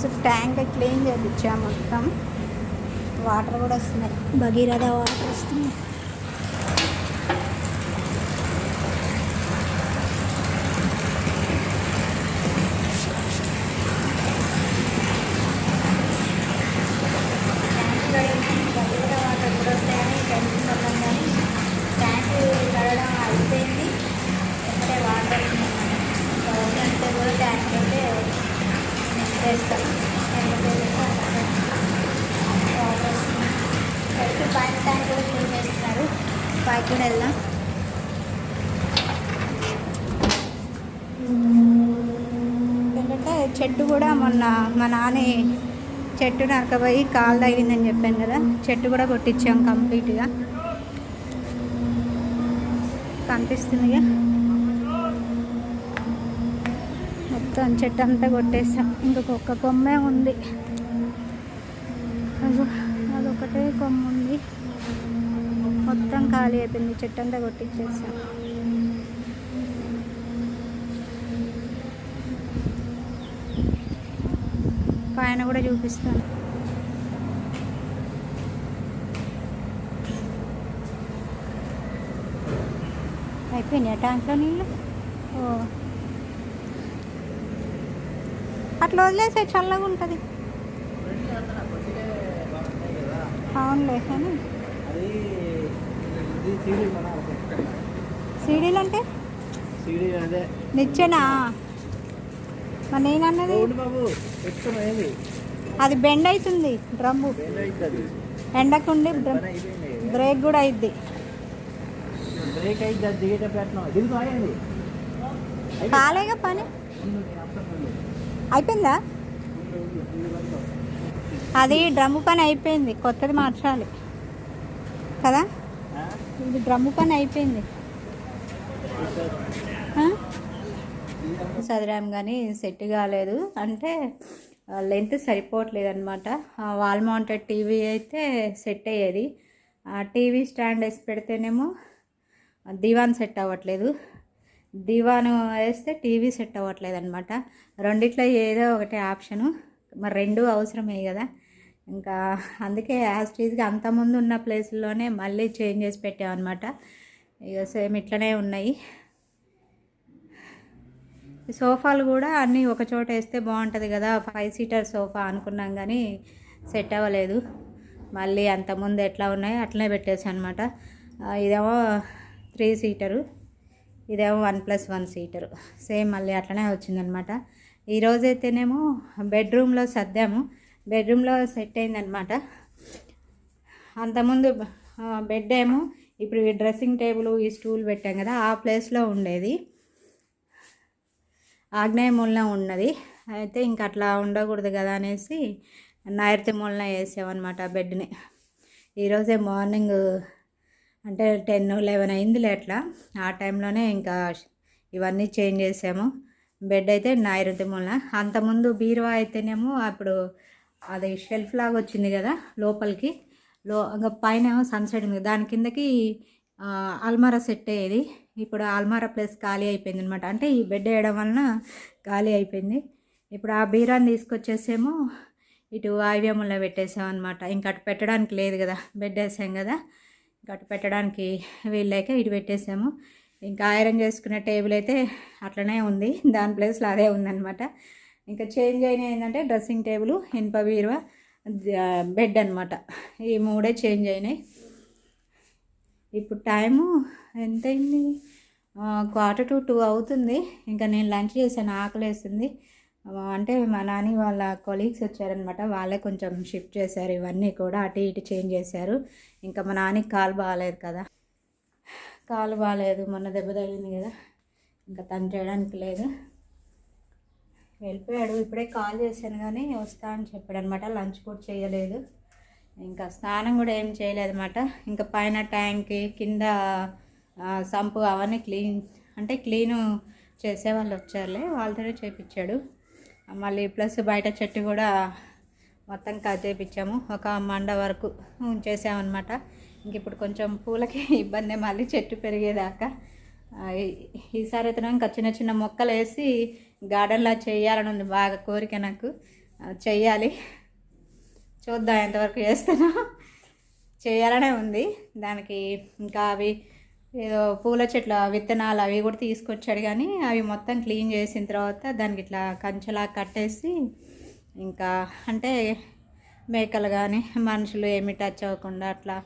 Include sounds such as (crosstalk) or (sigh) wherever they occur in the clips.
So tank clean చేయించాము మొత్తం. Water కూడా వస్తున్నాయి. భగీరథ వాటర్ వస్తున్నాయి భగీరథ వాటర్ కూడా వస్తాయని టెన్షన్ పడ్డాం కానీ ట్యాంక్ కడగడం అయిపోయింది ఎక్కడే వాటర్ వస్తున్నాయి ఇంకా వద్దంటే కూడా ట్యాంక్ అయితే వేస్తాం వాటర్ వస్తున్నాయి అయితే పైన ట్యాంక్ కూడా క్లీన్ చేస్తున్నారు పైకి కూడా వెళ్దాం ఏంటంటే చెట్టు కూడా మొన్న మా నాన్న చెట్టు నరకపోయి కాలు తగిలిందని చెప్పాను కదా చెట్టు కూడా కొట్టించాం కంప్లీట్గా. కనిపిస్తుందిగా. మొత్తం చెట్టు అంతా కొట్టేసాం. ఇంకొక కొమ్మే ఉంది. అదొకటే కొమ్మ ఉంది మొత్తం ఖాళీ అయిపోయింది. చెట్టు అంతా కొట్టించేసాం. పైన కూడా చూపిస్తాను. అయిపోయినాయి ట్యాంక్లో నీళ్ళు? ఓ. అట్లా వదిలేసే చల్లగా ఉంటుంది. అవునులే కానీ. సీడీలు అంటే? నిచ్చెనా? మరి నేనన్నది బాబు. అది బెండ్ అవుతుంది డ్రమ్ము. ఎండకుండి బ్రేక్ కూడా అయింది బ్రేక్ అది దిగేటప్పుడు కాలేగా పని. అయిపోయిందా. అది డ్రమ్ము పని అయిపోయింది కొత్తది మార్చాలి. కదా? ఇది డ్రమ్ము పని అయిపోయింది? చదివాం కానీ సెట్ కాలేదు. అంటే లెంత్ సరిపోవట్లేదు అనమాట వాల్ మౌంటెడ్ టీవీ అయితే సెట్ అయ్యేది. టీవీ స్టాండ్ వేసి పెడితేనేమో దివాన్ సెట్ అవ్వట్లేదు. దివాన్ వేస్తే టీవీ సెట్ అవ్వట్లేదు అనమాట రెండిట్లో ఏదో ఒకటి ఆప్షను. మరి రెండు అవసరమే కదా. ఇంకా అందుకే యాస్టీజ్గా అంతకుముందు ఉన్న ప్లేస్లోనే మళ్ళీ చేంజ్ చేసి పెట్టామన్నమాట. ఇక సేమ్ ఇట్లనే ఉన్నాయి. సోఫాలు కూడా అన్నీ ఒక చోట వేస్తే బాగుంటుంది కదా ఫైవ్ సీటర్ సోఫా అనుకున్నాం కానీ సెట్ అవ్వలేదు. మళ్ళీ అంతకుముందు ఎట్లా ఉన్నాయో అట్లనే పెట్టేసాను అనమాట ఇదేమో త్రీ సీటరు ఇదేమో one plus one seater. Same మళ్ళీ అట్లనే వచ్చిందనమాట ఈరోజైతేనేమో బెడ్రూమ్లో సర్దాము బెడ్రూమ్లో సెట్ అయిందనమాట అంతకుముందు బెడ్ ఏమో ఇప్పుడు ఈ డ్రెస్సింగ్ టేబుల్ ఈ స్టూల్ పెట్టాం కదా ఆ ప్లేస్లో ఉండేది. ఆగ్నేయ మూలన ఉన్నది. అయితే ఇంకా అట్లా ఉండకూడదు కదా అనేసి నైరుతి మూలన వేసామన్నమాట బెడ్ని. ఈరోజే మార్నింగ్ అంటే టెన్ లెవెన్ అయింది అట్లా. ఆ టైంలోనే ఇంకా ఇవన్నీ చేంజ్ చేసాము. బెడ్ అయితే నైరుతి మూలన. అంతకుముందు బీరువా అయితేనేమో అప్పుడు అది షెల్ఫ్ లాగా వచ్చింది కదా లోపలికి. లో ఇంకా పైన సన్సెట్ ఉంది. దాని కిందకి అల్మారా సెట్ అయ్యేది. ఇప్పుడు ఆల్మారా ప్లేస్ ఖాళీ అయిపోయింది అనమాట అంటే ఈ బెడ్ వేయడం వలన ఖాళీ అయిపోయింది. ఇప్పుడు ఆ బీరాన్ని తీసుకొచ్చేసేమో ఇటు వాయువ్యములో పెట్టేసాం అనమాట ఇంకా అటు పెట్టడానికి లేదు కదా. బెడ్ వేసాం కదా. ఇంకా అటు పెట్టడానికి వీళ్ళైక ఇటు పెట్టేసాము. ఇంకా ఐరన్ చేసుకునే టేబుల్ అయితే అట్లనే ఉంది. దాని ప్లేస్లో అదే ఉందన్నమాట. ఇంకా చేంజ్ అయిన ఏంటంటే డ్రెస్సింగ్ టేబుల్ ఇనుప బీరువా బెడ్ అనమాట ఈ మూడే చేంజ్ అయినాయి. ఇప్పుడు టైము ఎంతైంది? క్వార్టర్ టు టూ అవుతుంది. ఇంకా నేను లంచ్ చేశాను ఆకలి వేస్తుంది అంటే మా నాని వాళ్ళ కొలీగ్స్ వచ్చారనమాట. వాళ్ళే కొంచెం షిఫ్ట్ చేశారు. ఇవన్నీ కూడా అటు ఇటు చేంజ్ చేశారు. ఇంకా మా నానికి కాలు బాగాలేదు కదా. కాలు బాగాలేదు. మొన్న దెబ్బ తగిలింది కదా. ఇంకా తను చేయడానికి లేదు. వెళ్ళిపోయాడు. ఇప్పుడే కాల్ చేశాను కానీ వస్తా అని చెప్పాడు అనమాట లంచ్ కూడా చేయలేదు. ఇంకా స్నానం కూడా ఏం చేయలేదన్నమాట. ఇంకా పైన ట్యాంక్ కింద సంపు అవన్నీ క్లీన్ అంటే క్లీను చేసే వాళ్ళు వచ్చారులే వాళ్ళతోనే చేపించాడు మళ్ళీ ప్లస్ బయట చెట్టు కూడా మొత్తం కట్ చేపించాము ఒక మండ వరకు ఉంచేసామన్నమాట. ఇంక ఇప్పుడు కొంచెం పూలకి (laughs) ఇబ్బంది మళ్ళీ చెట్టు పెరిగేదాకా. ఈసారి అయితే ఇంకా చిన్న చిన్న మొక్కలు వేసి గార్డెన్లా చేయాలని ఉంది బాగా కోరిక నాకు. చెయ్యాలి. చూద్దాం ఎంతవరకు చేస్తానో చేయాలనే ఉంది. దానికి ఇంకా అవి ఏదో పూల చెట్ల విత్తనాలు అవి కూడా తీసుకొచ్చాడు కానీ అవి మొత్తం క్లీన్ చేసిన తర్వాత దానికి ఇట్లా కంచెలా కట్టేసి ఇంకా అంటే మేకలు కానీ మనుషులు ఏమి టచ్ అవ్వకుండా అట్లా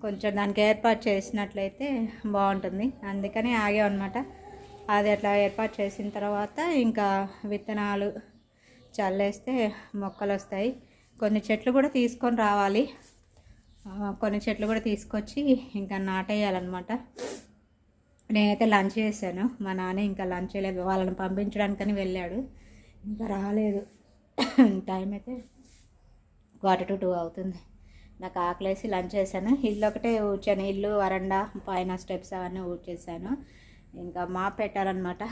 కొంచెం దానికి ఏర్పాటు చేసినట్లయితే బాగుంటుంది. అందుకని ఆగామన్నమాట అది అట్లా ఏర్పాటు చేసిన తర్వాత ఇంకా విత్తనాలు చల్లేస్తే మొక్కలు వస్తాయి. కొన్ని చెట్లు కూడా తీసుకొని రావాలి. కొన్ని చెట్లు కూడా తీసుకొచ్చి ఇంకా నాటేయాలన్నమాట. నేనైతే లంచ్ చేశాను. మా నాన్న ఇంకా లంచ్ చేయలేదు. వాళ్ళని పంపించడానికని వెళ్ళాడు. ఇంకా రాలేదు. టైం అయితే క్వార్టర్ టు టూ అవుతుంది. నాకు ఆకలేసి లంచ్ చేశాను. ఇల్లు ఒకటే ఊడ్చాను. ఇల్లు వరండా పైన స్టెప్స్ అవన్నీ ఊడ్చేసాను ఇంకా మా పెట్టాలన్నమాట.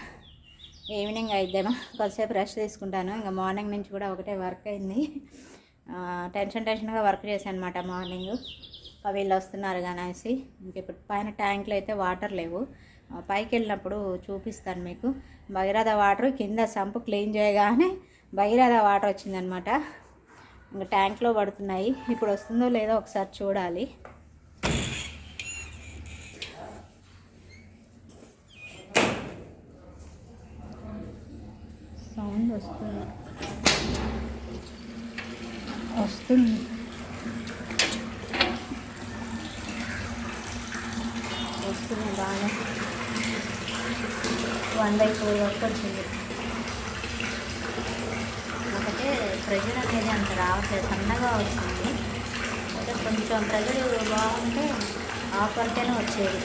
ఈవినింగ్ అయిద్దేమో. కొద్దిసేపు రెస్ట్ తీసుకుంటాను. ఇంకా మార్నింగ్ నుంచి కూడా ఒకటే వర్క్ అయింది. టెన్షన్ టెన్షన్గా వర్క్ చేశాను అనమాట మార్నింగ్ వీళ్ళు వస్తున్నారు కానీ అనేసి. ఇంక ఇప్పుడు పైన ట్యాంక్లో అయితే వాటర్ లేవు. పైకి వెళ్ళినప్పుడు చూపిస్తాను మీకు. భగీరథ వాటర్ కింద సంపు క్లీన్ చేయగానే భగీరథ వాటర్ వచ్చిందనమాట ఇంకా ట్యాంక్లో పడుతున్నాయి. ఇప్పుడు వస్తుందో లేదో ఒకసారి చూడాలి. సౌండ్ వస్తుంది. వస్తుంది. వస్తుంది బాగా వన్ బై ఫోర్ వరకు వచ్చింది ఒకటే ప్రెజర్ అనేది అంత రావట్లేదు సన్నగా వస్తుంది అయితే కొంచెం ప్రెజర్ బాగుంటే ఆఫ్ వరకేనే వచ్చేది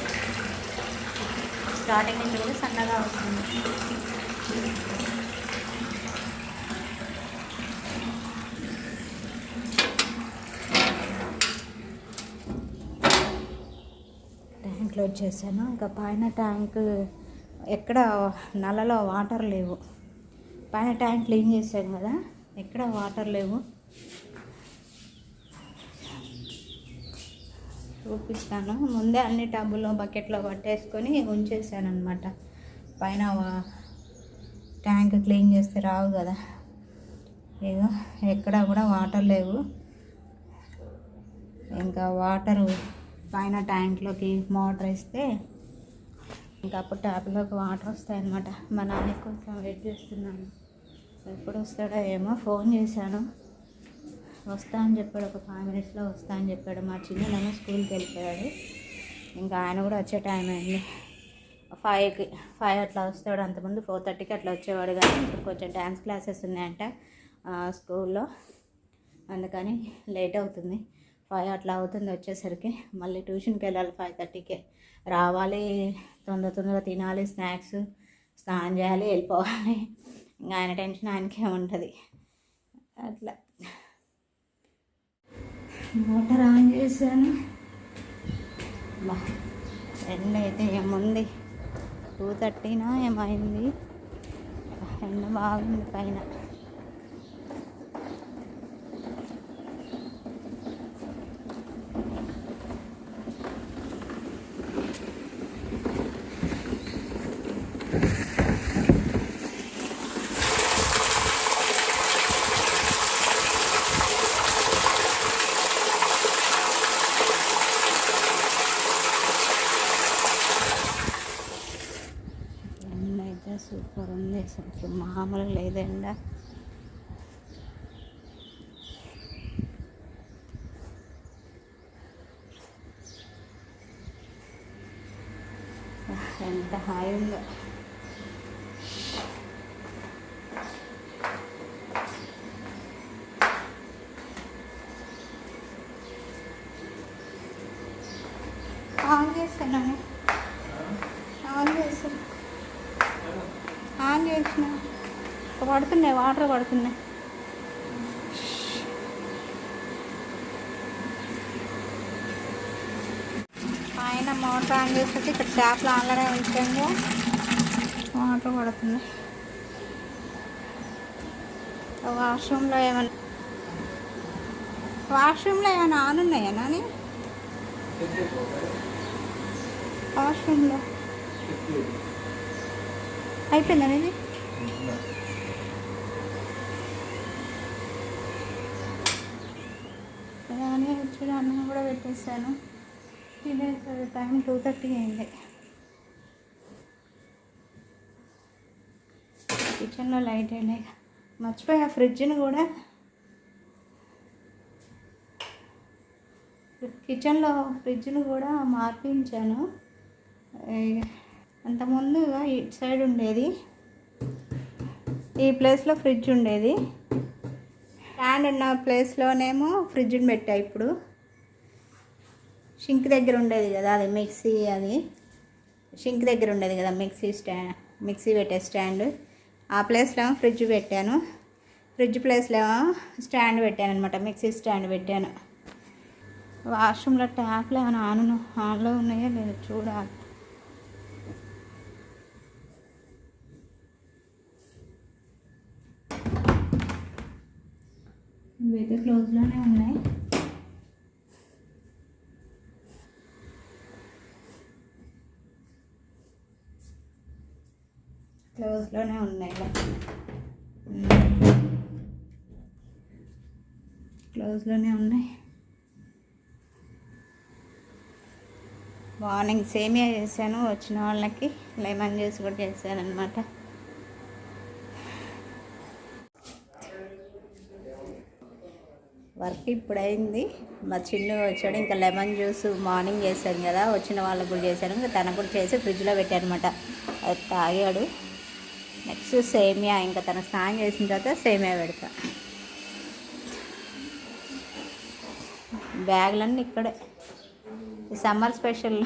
స్టార్టింగ్ నుంచి కూడా సన్నగా వస్తుంది ట్యాంక్ చేశాను ఇంకా పైన ట్యాంక్ ఎక్కడ నల్లలో వాటర్ లేవు. పైన ట్యాంక్ క్లీన్ చేశాను కదా ఎక్కడ వాటర్ లేవు. చూపిస్తాను. ముందే అన్ని టబ్బులో బకెట్లో పట్టేసుకొని ఉంచేసాను అనమాట పైన వా- ట్యాంక్ క్లీన్ చేస్తే రావు కదా. ఏదో ఎక్కడ కూడా వాటర్ లేవు. ఇంకా వాటరు పైన ట్యాంక్లోకి మోటార్ వేస్తే ఇంకా అప్పుడు ట్యాప్లోకి వాటర్ వస్తాయి అనమాట మా నాన్నకి కొంచెం వెయిట్ చేస్తున్నాను ఎప్పుడు వస్తాడో ఏమో ఫోన్ చేశాను. వస్తా అని చెప్పాడు ఒక ఫైవ్ మినిట్స్లో వస్తా అని చెప్పాడు. మా చిన్ననేమో స్కూల్కి వెళ్ళిపోయాడు. ఇంకా ఆయన కూడా వచ్చే టైం అయింది. ఫైవ్కి ఫైవ్ అట్లా వస్తాడు. అంతకుముందు ఫోర్ థర్టీకి అట్లా వచ్చేవాడు కానీ ఇప్పుడు కొంచెం డ్యాన్స్ క్లాసెస్ ఉన్నాయంట స్కూల్లో. అందుకని లేట్ అవుతుంది. ఫైవ్ అట్లా అవుతుంది వచ్చేసరికి. మళ్ళీ ట్యూషన్కి వెళ్ళాలి ఫైవ్ థర్టీకే. రావాలి తొందర తొందరగా తినాలి స్నాక్స్ స్నానం చేయాలి వెళ్ళిపోవాలి. ఇంకా ఆయన టెన్షన్ ఆయనకే ఉంటుంది. అట్లా. మోటార్ ఆన్ చేశాను. బా ఎండ అయితే ఏముంది? టూ థర్టీనా ఏమైంది? ఎండ బాగుంది పైన ఎండ అయితే సూపర్ ఉంది అసలు మామూలు లేదండి ఎండ ఎంత హాయి ఉందో ఆన్ చేస్తాను ఆన్ చేస్తాను ఆన్ చేసిన పడుతున్నాయి వాటర్ పడుతున్నాయి. పైన మోటార్ ఆన్ చేసేసి ఇక్కడ ట్యాప్లు ఆన్లనే ఉంచాము వాటర్ పడుతుంది వాష్రూమ్లో ఏమైనా వాష్రూమ్లో ఏమైనా ఆన్ ఉన్నాయా నాని? వాష్రూమ్లో అయిపోయిందా ఇది పచ్చడి అన్నం కూడా పెట్టేసాను తినేసరి టైం టూ థర్టీ అయింది. కిచెన్లో లైట్ అయినాయి. ఆ ఫ్రిడ్జ్ని కూడా. కిచెన్లో ఫ్రిడ్జ్ని కూడా మార్పించాను. ఏ, అంతకుముందు ఇటు సైడ్ ఉండేది. ఈ ప్లేస్లో ఫ్రిడ్జ్ ఉండేది. స్టాండ్ ఉన్న ప్లేస్లోనేమో ఫ్రిడ్జ్ని పెట్టా ఇప్పుడు. షింక్ దగ్గర ఉండేది కదా అది మిక్సీ అది. షింక్ దగ్గర ఉండేది కదా మిక్సీ స్టాండ్ మిక్సీ పెట్టే స్టాండ్. ఆ ప్లేస్లో ఏమో ఫ్రిడ్జ్ పెట్టాను. ఫ్రిడ్జ్ ప్లేస్లో ఏమో స్టాండ్ పెట్టాను అనమాట మిక్సీ స్టాండ్ పెట్టాను. వాష్రూమ్లో ట్యాప్లు ఏమైనా ఆన్ ఆన్లో ఉన్నాయో లేదో చూడాలి. ఇవైతే క్లోజ్లోనే ఉన్నాయి. క్లోజ్లోనే ఉన్నాయి. క్లోజ్లోనే ఉన్నాయి. మార్నింగ్ సేమియా చేశాను వచ్చిన వాళ్ళకి లెమన్ జ్యూస్ కూడా చేశాను అనమాట వర్క్ ఇప్పుడు అయింది. మా చిన్ను వచ్చాడు ఇంకా లెమన్ జ్యూస్ మార్నింగ్ చేశాను కదా వచ్చిన వాళ్ళకి కూడా చేశాను ఇంకా తనకు కూడా చేసి ఫ్రిడ్జ్లో పెట్టాను అనమాట అది తాగాడు. నెక్స్ట్ సేమియా ఇంకా తన స్నానం చేసిన తర్వాత సేమియా పెడతా. బ్యాగులన్నీ ఇక్కడే. ఈ సమ్మర్ స్పెషల్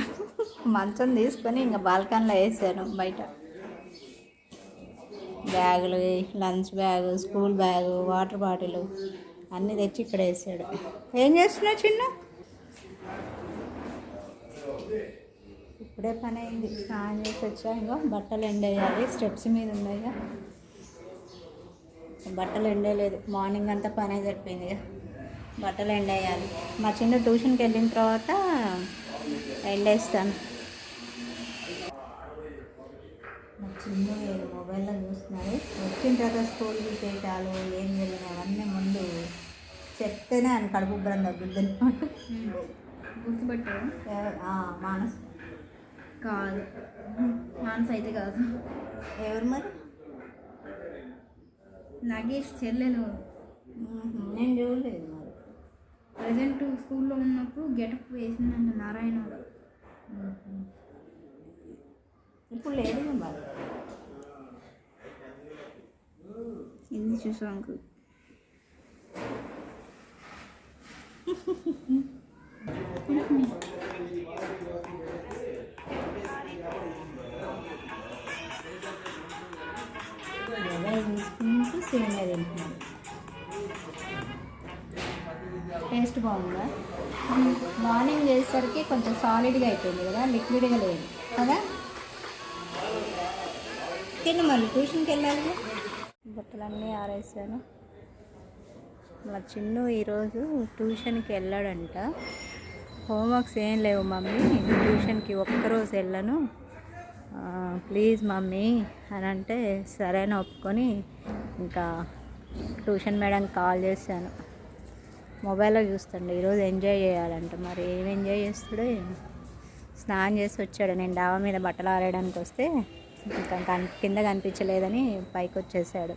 మంచం తీసుకొని ఇంకా బాల్కనీలో వేసాను బయట. బ్యాగులు lunch bag school bag water bottle అన్నీ తెచ్చి ఇక్కడ వేసాడు. ఏం చేస్తున్నావు చిన్న? ఇప్పుడే పని అయింది. స్నానం చేసి వచ్చా ఇంకో బట్టలు ఎండేయాలి. స్టెప్స్ మీద ఉన్నాయిగా బట్టలు ఎండేయలేదు. మార్నింగ్ అంతా పని సరిపోయింది బట్టలు ఎండేయాలి. మా చిన్న ట్యూషన్కి వెళ్ళిన తర్వాత ఎండేస్తాను మా చిన్న మొబైల్లో చూస్తున్నాడు. వచ్చిన తర్వాత స్కూల్కి చేయటాలు ఏం జరిగిన అవన్నీ ముందు చెప్తేనే ఆయన కడుపు అనమాట గుర్తుపట్టావు? మానస్ కాదు. మానస అయితే కాదు. ఎవరు మరి? నగేష్ చెల్లెలు. నేను చూడలేదు మరి. ప్రజెంట్ స్కూల్లో ఉన్నప్పుడు గెటప్ వేసిందంట నారాయణ. ఇప్పుడు లేదు మరి. ఇది చూసాం అంకుల్? మొబైల్ (laughs) సేమియా తింటున్నాను టేస్ట్ బాగుందా? మార్నింగ్ చేసేసరికి కొంచెం సాలిడ్గా అయిపోయింది కదా లిక్విడ్గా లేదు. కదా? తిను మళ్ళీ ట్యూషన్కి వెళ్ళాలి బుట్టలన్నీ ఆరేసాను. మా చిన్ను ఈరోజు ట్యూషన్కి వెళ్ళాడంట. హోంవర్క్స్ ఏం లేవు మమ్మీ ట్యూషన్కి ఒక్కరోజు వెళ్ళను. ప్లీజ్ మమ్మీ అని అంటే సరైన ఒప్పుకొని ఇంకా ట్యూషన్ మేడం కాల్ చేశాను. మొబైల్లో చూస్తాడు. ఈరోజు ఎంజాయ్ చేయాలంట. మరి ఏం ఎంజాయ్ చేస్తాడో స్నానం చేసి వచ్చాడు. నేను డాబా మీద బట్టలు ఆరేయడానికి వస్తే ఇంకా కింద కనిపించలేదని పైకి వచ్చేసాడు.